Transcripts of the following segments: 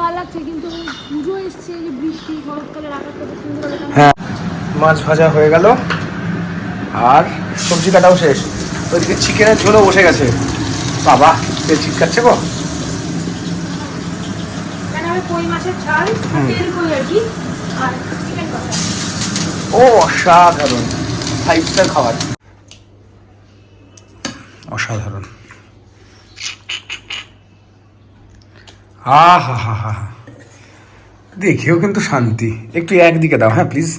ভালো লাগছে কিন্তু পুজো এসছে যে বৃষ্টি শরৎকালের আকাশটা তো সুন্দর হ্যাঁ মাছ ভাজা হয়ে গেল আর সবজি কাটাও শেষ। ওইদিকে চিকেনের ঝোলও বসে গেছে। বাবা তেল চিটকাচ্ছে গো ও অসাধারণ। ফাইভ স্টার খাবার। অসাধারণ। হা হা হা হা। দেখেও কিন্তু শান্তি একটু একদিকে দাও হ্যাঁ প্লিজ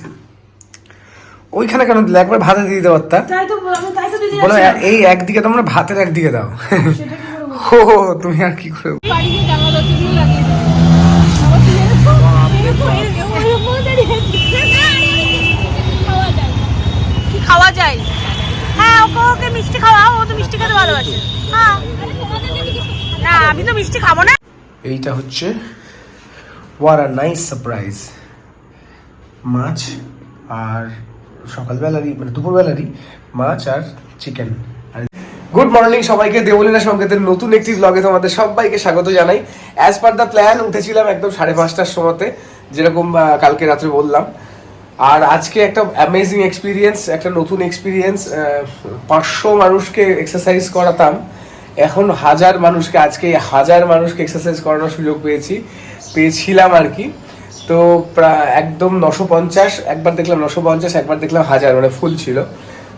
ওইখানে কেন দিলে একবার ভাতে দিয়ে দিতে পারতা বলো এই একদিকে তোমরা ভাতের একদিকে দাও ও তুমি আর কি করে দাও। খাওয়া যায় কি খাওয়া যায় হ্যাঁ ওকে ওকে মিষ্টি খাওয়াও ও তো মিষ্টি খেতে ভালোবাসে হ্যাঁ না আমি তো মিষ্টি খাব না এইটা হচ্ছে ওয়ার আর নাইস সারপ্রাইজ মাছ আর সকালবেলারই মানে দুপুরবেলারই মাছ আর চিকেন গুড মর্নিং সবাইকে, দেবলীনা সংকেতের নতুন একটি ব্লগে তোমাদের সবাইকে স্বাগত জানাই। অ্যাজ পার দ্য প্ল্যান উঠেছিলাম একদম সাড়ে পাঁচটার সময়তে, যেরকম কালকে রাত্রে বললাম। আর আজকে একটা অ্যামেজিং এক্সপিরিয়েন্স একটা নতুন এক্সপিরিয়েন্স পাঁচশো মানুষকে এক্সারসাইজ করাতাম। এখন হাজার মানুষকে, আজকে হাজার মানুষকে এক্সারসাইজ করানোর সুযোগ পেয়েছি। পেয়েছিলাম আর কি। তো প্রায় একদম নশো পঞ্চাশ, একবার দেখলাম নশো পঞ্চাশ, একবার দেখলাম হাজার মানে ফুল ছিল।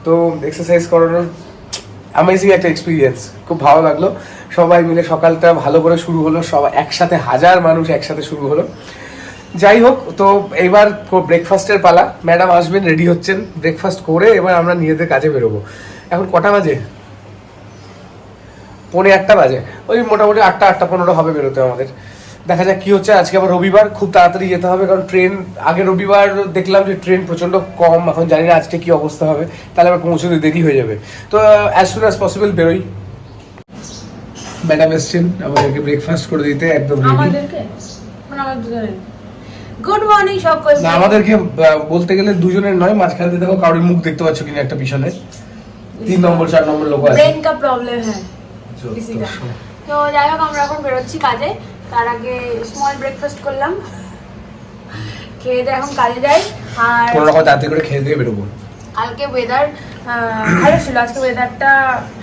তো এক্সারসাইজ করানোর অ্যামেজিং একটা এক্সপিরিয়েন্স খুব ভালো লাগল। সবাই মিলে সকালটা ভালো করে শুরু হলো। সবাই একসাথে, হাজার মানুষ একসাথে শুরু হলো। যাই হোক, তো এবার ব্রেকফাস্টের পালা। ম্যাডাম আসবেন, রেডি হচ্ছেন। ব্রেকফাস্ট করে এবার আমরা নিজেদের কাজে বেরোবো। এখন কটা বাজে? পৌনে আটটা বাজে। ওই মোটামুটি আটটা আটটা পনেরো হবে বেরোতে আমাদের। দেখা যাক কি হচ্ছে। আজকে আবার রবিবার খুব তাড়াতাড়ি যেতে হবে কারণ ট্রেন আগে রবিবার দেখলাম যে ট্রেন প্রচণ্ড কম এখন জানি না আজকে কী অবস্থা হবে। তাহলে আবার পৌঁছতে দেরি হয়ে যাবে। তো অ্যাজ সুন অ্যাজ পসিবল বেরোই। ম্যাডাম এসছেন আমাদেরকে ব্রেকফাস্ট করে দিতে একদম গুড মর্নিং আমাদেরকে বলতে গেলে দুজনের নয় মাঝখানে দেখো কারোর মুখ দেখতে পাচ্ছ কিনা একটা পিছনে। তিন নম্বর চার নম্বর লোক আছে। ব্রেন কা প্রবলেম হ্যাঁ। তো যাই হোক আমরা এখন বেরোচ্ছি কাজে। তার আগে স্মল ব্রেকফাস্ট করলাম। খেয়ে দিয়ে এখন কাজে যাই। আর কোনো রকম তাড়াতাড়ি করে খেয়ে দিয়ে বেরোবো। কালকে ওয়েদার ভালো ছিল। আজকে ওয়েদারটা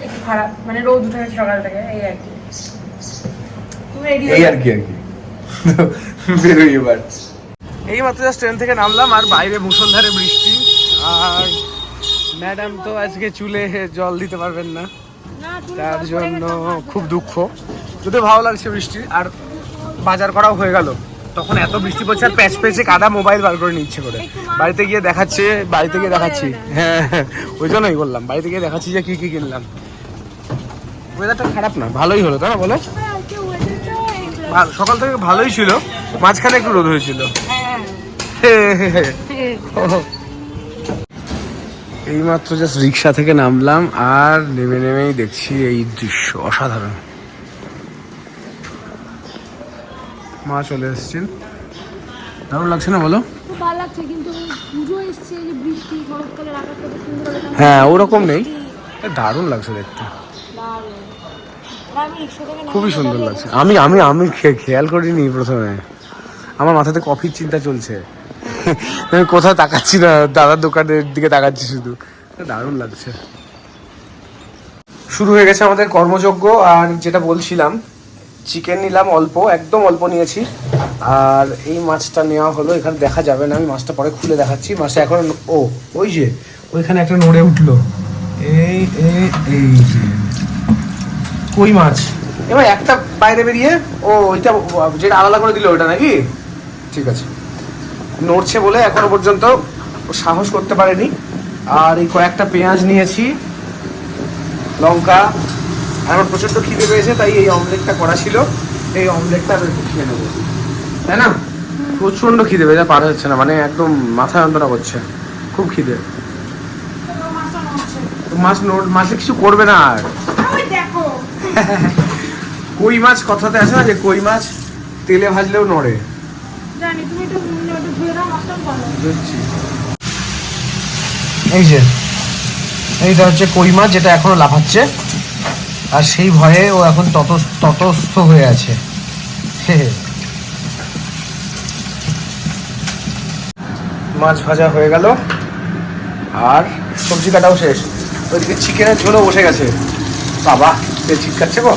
একটু খারাপ। মানে রোদ উঠে গেছে সকাল থেকে এই আর কি। তুমি রেডি এই আর কি আর কি। বেরোই এবার। এই মাত্র জাস্ট ট্রেন থেকে নামলাম আর বাইরে মুসলধারে বৃষ্টি। আর ম্যাডাম তো আজকে চুলে জল দিতে পারবেন না। তার জন্য খুব দুঃখ। যদি ভালো লাগছে বৃষ্টি আর বাজার করাও হয়ে গেল। তখন এত বৃষ্টি পড়ছে আর প্যাচ প্যাচে কাদা মোবাইল বার করে নিচ্ছে করে। বাড়িতে গিয়ে দেখাচ্ছে বাড়িতে গিয়ে দেখাচ্ছি। হ্যাঁ হ্যাঁ, ওই জন্যই বললাম বাড়িতে গিয়ে দেখাচ্ছি যে কি কি কিনলাম। ওয়েদারটা খারাপ না ভালোই হলো তাই না বলো? সকাল থেকে ভালোই ছিল মাঝখানে একটু রোদ হয়েছিল। এইমাত্র জাস্ট রিক্সা থেকে নামলাম আর নেমে নেমেই দেখছি এই দৃশ্য অসাধারণ। মা চলে এসছেন। দারুণ লাগছে না বলো? হ্যাঁ ওরকম নেই। দারুণ লাগছে দেখতে। খুবই সুন্দর লাগছে। আমি আমি আমি খেয়াল করিনি প্রথমে। আমার মাথাতে কফির চিন্তা চলছে। কোথাও তাকাচ্ছি না, দাদার দোকানের দিকে তাকাচ্ছি শুধু। দারুণ লাগছে। শুরু হয়ে গেছে আমাদের কর্মযজ্ঞ, আর যেটা বলছিলাম চিকেন নিলাম অল্প, একদম অল্প নিয়েছি। আর এই মাছটা নেওয়া হলো, এখানে দেখা যাবে না, আমি মাছটা পরে খুলে দেখাচ্ছি। মাছটা এখন, ও, ওই যে, ওইখানে একটা নড়ে উঠল। এই এই যে, কই মাছ? এবার একটা বাইরে বেরিয়ে, ও, ওইটা, যেটা আলাদা করে দিল ওটা নাকি? ঠিক আছে। নড়ছে বলে এখনও পর্যন্ত সাহস করতে পারেনি। আর এই কয়েকটা পেঁয়াজ নিয়েছি। লঙ্কা আমার প্রচণ্ড খিদে পেয়েছে তাই এই অমলেটটা করা ছিল। এই অমলেটটা আমি খেয়ে নেব। তাই না? প্রচণ্ড খিদে পেয়েছে পার হচ্ছে না মানে একদম মাথা যন্ত্রণা করছে। খুব খিদে। মাছ মাছে কিছু করবে না আর। কই মাছ? কথাতে আছে না যে কই মাছ? তেলে ভাজলেও নড়ে। এই যে, এইটা হচ্ছে কই মাছ যেটা এখনও লাফাচ্ছে। আর সেই ভয়ে ও এখন তত, ততস্থ হয়ে আছে। মাছ ভাজা হয়ে গেল। আর সবজি কাটাও শেষ। ওইদিকে চিকেনের ঝোলও বসে গেছে। বাবা, পেট চিৎকাচ্ছে গো।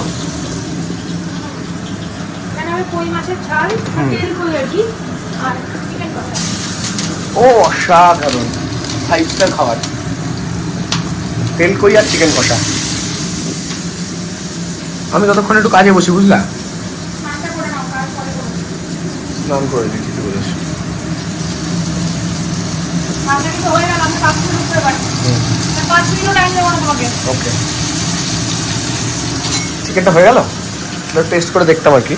এখানে আমি কই মাছের ঝাল তেল কই আর কি? আর চিকেন কষা। ও অসাধারণ। ফাইভ স্টার খাবার। তেল কই আর চিকেন কষা? আমি ততক্ষণ একটু কাজে বসি বুঝলা? স্নান করে দিই ঠিক বলেছ। স্নানটা কিন্তু হয়ে গেল আমি পাঁচ মিনিট করে পারি পাঁচ মিনিটও টাইম দেবো না তোমাকে। ওকে চিকেনটা হয়ে গেল? টেস্ট করে দেখতাম আর কি।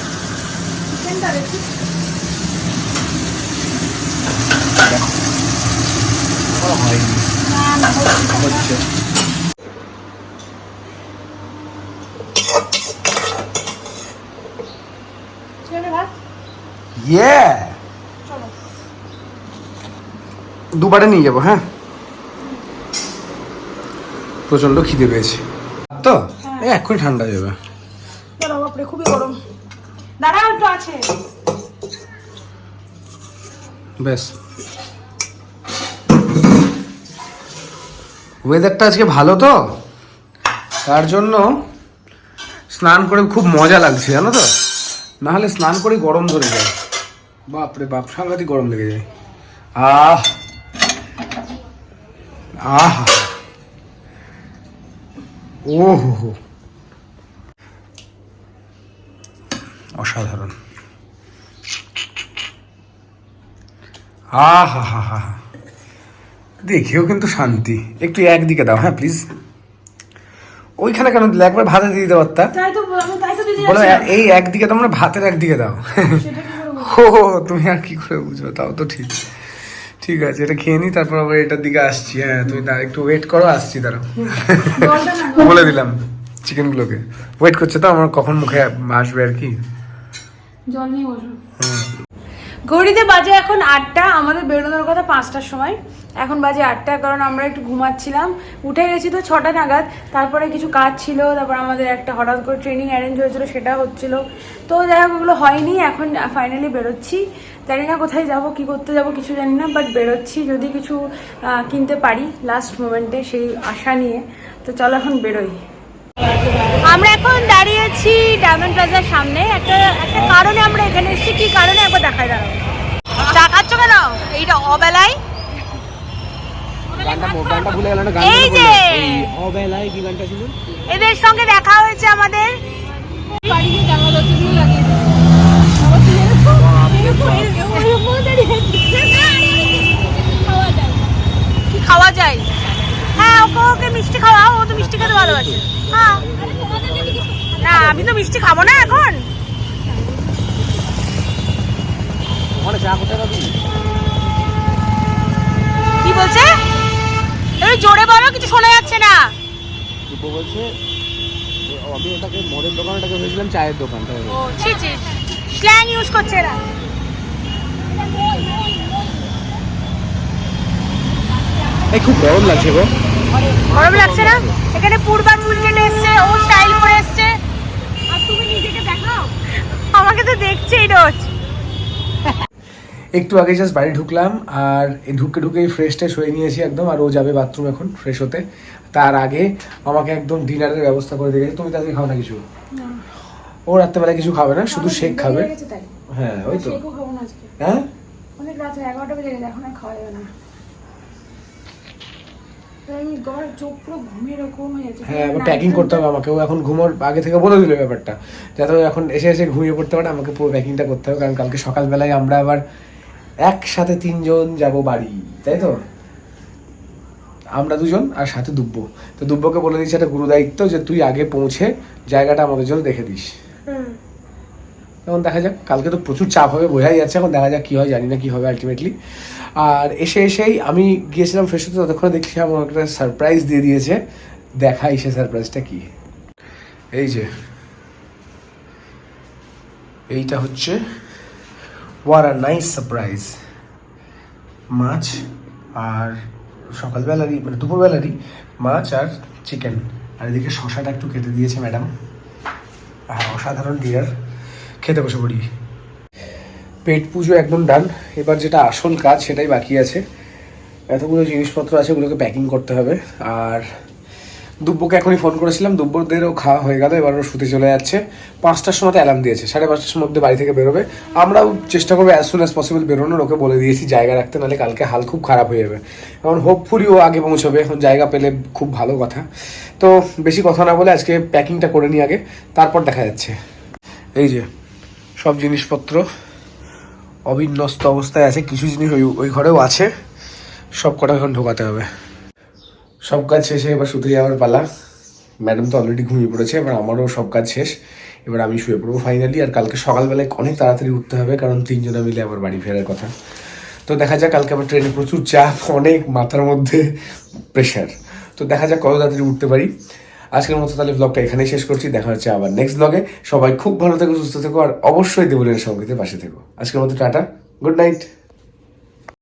ইয়ে দুবারে নিয়ে যাব হ্যাঁ? প্রচণ্ড খিদে পেয়েছে। তো এই এক্ষুনি ঠান্ডা হয়ে যাবে চলো বাপরে খুবই গরম দাঁড়াও একটু আছে। ওয়েদারটা আজকে ভালো তো? তার জন্য স্নান করে খুব মজা লাগছে, জানো তো? না হলে স্নান করে গরম ধরে যায়। বাপরে বাপ সাংঘাতিক গরম লেগে যায়। আহ! আহ! ও হো হো। অসাধারণ। আহা হা হা হা দেখেও কিন্তু শান্তি। একটু একদিকে দাও হ্যাঁ প্লিজ ওইখানে কেন দিলে? একবার ভাতে দিয়ে দিতে পারতা বলো এই একদিকে তোমরা ভাতের একদিকে দাও। ও তুমি আর কি করে বুঝবে? তাও তো ঠিক। ঠিক আছে এটা খেয়ে নি তারপর আবার এটার দিকে আসছি। হ্যাঁ তুমি একটু ওয়েট করো আসছি দাঁড়াও। বলে দিলাম চিকেনগুলোকে ওয়েট করছে তো? আমার কখন মুখে আসবে আর কি? ঘড়িতে বাজে এখন আটটা, আমাদের বেরোনোর কথা পাঁচটার সময়। এখন বাজে আটটা, কারণ আমরা একটু ঘুমাচ্ছিলাম। উঠে গেছি তো ছটা নাগাদ, তারপরে কিছু কাজ ছিল, তারপর আমাদের একটা হঠাৎ করে ট্রেনিং অ্যারেঞ্জ হয়েছিল, সেটা হচ্ছিল। তো যাই হোক ওগুলো হয়নি, এখন ফাইনালি বেরোচ্ছি। জানি না কোথায় যাব, কি করতে যাব, কিছু জানি না বাট বেরোচ্ছি, যদি কিছু কিনতে পারি লাস্ট মোমেন্টে সেই আশা নিয়ে। তো চলো এখন বেরোই। আমরা এখন দাঁড়িয়েছি ডায়মন্ড প্লাজার সামনে। একটা একটা কারণে আমরা এখানে এসেছি কি কারণে? একবার দেখাই দাঁড়াও। টাকাচ্ছ কেন? এইটা অবেলায়? এই যে! এদের সঙ্গে দেখা হয়েছে আমাদের। কি খাওয়া যায়? হ্যাঁ ওকে ওকে মিষ্টি খাওয়াও ও তো মিষ্টি খেতে ভালোবাসে। হ্যাঁ। না আমি তো মিষ্টি খাব না এখন। কি বলছে? এই জোরে বলো কিছু শোনা যাচ্ছে না। বলছে আমি ওটাকে মদের দোকান ওটাকে ভেবেছিলাম চায়ের দোকান ও ছি ছি। স্ল্যাং ইউজ করছে এরা। এই খুব গরম লাগছে গো। গরম লাগছে না? এখানে পূর্বাঞ্চল কেটে এসছে ও স্টাইল করে এসছে। আর তুমি নিজেকে দেখাও আমাকে তো দেখছেই রোজ। একটু আগে জাস্ট বাড়ি ঢুকলাম আর এই ঢুকে ঢুকেই ফ্রেশ ট্রেশ হয়ে নিয়েছি একদম আর ও যাবে বাথরুম এখন ফ্রেশ হতে। তার আগে আমাকে একদম ডিনারের ব্যবস্থা করে দিয়েছে তুমি তাদের খাও না কিছু? ও রাত্রেবেলা কিছু খাবে না শুধু শেক খাবে। হ্যাঁ ওই তো। খাব না আজকে। হ্যাঁ? অনেক রাত এগারোটা বেজে গেছে এখন আর খাওয়া যাবে না। আমি গড় চোখ পুরো ঘুমিয়ে এরকম হয়ে যাচ্ছে হ্যাঁ এবার প্যাকিং করতে হবে আমাকে ও এখন ঘুমোর আগে থেকে বলে দিল ব্যাপারটা। যাতে এখন এসে এসে ঘুমিয়ে পড়তে পারে আমাকে পুরো প্যাকিংটা করতে হবে। কারণ কালকে সকালবেলায় আমরা আবার একসাথে তিনজন যাব বাড়ি তাই তো? আমরা দুজন আর সাথে দুব্ব। তো দুব্বকে বলে দিচ্ছি একটা গুরু দায়িত্ব যে তুই আগে পৌঁছে জায়গাটা আমাদের জন্য দেখে দিস। এখন দেখা যাক, কালকে তো প্রচুর চাপ হবে, বোঝাই যাচ্ছে, এখন দেখা যাক কী হয়, জানি না কি হবে আলটিমেটলি আর এসে এসেই আমি গিয়েছিলাম ফ্রেশ হতে, ততক্ষণে দেখছি আমার একটা সারপ্রাইজ দিয়ে দিয়েছে। দেখাই সে সারপ্রাইজটা কী। এই যে, এইটা হচ্ছে ওয়ার আর নাইস সারপ্রাইজ মাছ আর সকালবেলারই মানে দুপুরবেলারই মাছ আর চিকেন আর এদিকে শশাটা একটু কেটে দিয়েছে ম্যাডাম আর অসাধারণ ডিয়ার খেতে বসে পড়ি। পেট পুজো একদম ডান এবার যেটা আসল কাজ সেটাই বাকি আছে। এতগুলো জিনিসপত্র আছে, ওগুলোকে প্যাকিং করতে হবে। আর দুব্বকে এখনই ফোন করেছিলাম। দুব্বদেরও খাওয়া হয়ে গেল, এবার ও শুতে চলে যাচ্ছে। পাঁচটার সময় অ্যালার্ম দিয়েছে, সাড়ে পাঁচটার মধ্যে বাড়ি থেকে বেরোবে। আমরাও চেষ্টা করব অ্যাজ সুন অ্যাজ পসিবল বেরোনোর, ওকে বলে দিয়েছি জায়গা রাখতে, নাহলে কালকে হাল খুব খারাপ হয়ে যাবে। এখন হোপফুলি ও আগে পৌঁছবে, এখন জায়গা পেলে খুব ভালো কথা। তো বেশি কথা না বলে আজকে প্যাকিংটা করে নিই আগে, তারপর দেখা যাচ্ছে। এই যে সব জিনিসপত্র অবিন্যস্ত অবস্থায় আছে, কিছু জিনিস ওই ওই ঘরেও আছে। সব কটা এখন ঢোকাতে হবে। সব কাজ শেষে এবার শুতে যাওয়ার পালা। ম্যাডাম তো অলরেডি ঘুমিয়ে পড়েছে, এবার আমারও সব কাজ শেষ। এবার আমি শুয়ে পড়ব ফাইনালি আর কালকে সকালবেলায় অনেক তাড়াতাড়ি উঠতে হবে, কারণ তিনজনে মিলে আবার বাড়ি ফেরার কথা। তো দেখা যাক, কালকে আমার ট্রেনে প্রচুর চাপ, অনেক মাথার মধ্যে প্রেশার তো দেখা যাক কত তাড়াতাড়ি উঠতে পারি। আজকের মতো তাহলে ব্লগটা এখানেই শেষ করছি। দেখা হচ্ছে আবার নেক্সট ব্লগে সবাই খুব ভালো থেকো, সুস্থ থেকো, আর অবশ্যই দেবলের সঙ্গীতের পাশে থেকো। আজকের মতো টাটা গুড নাইট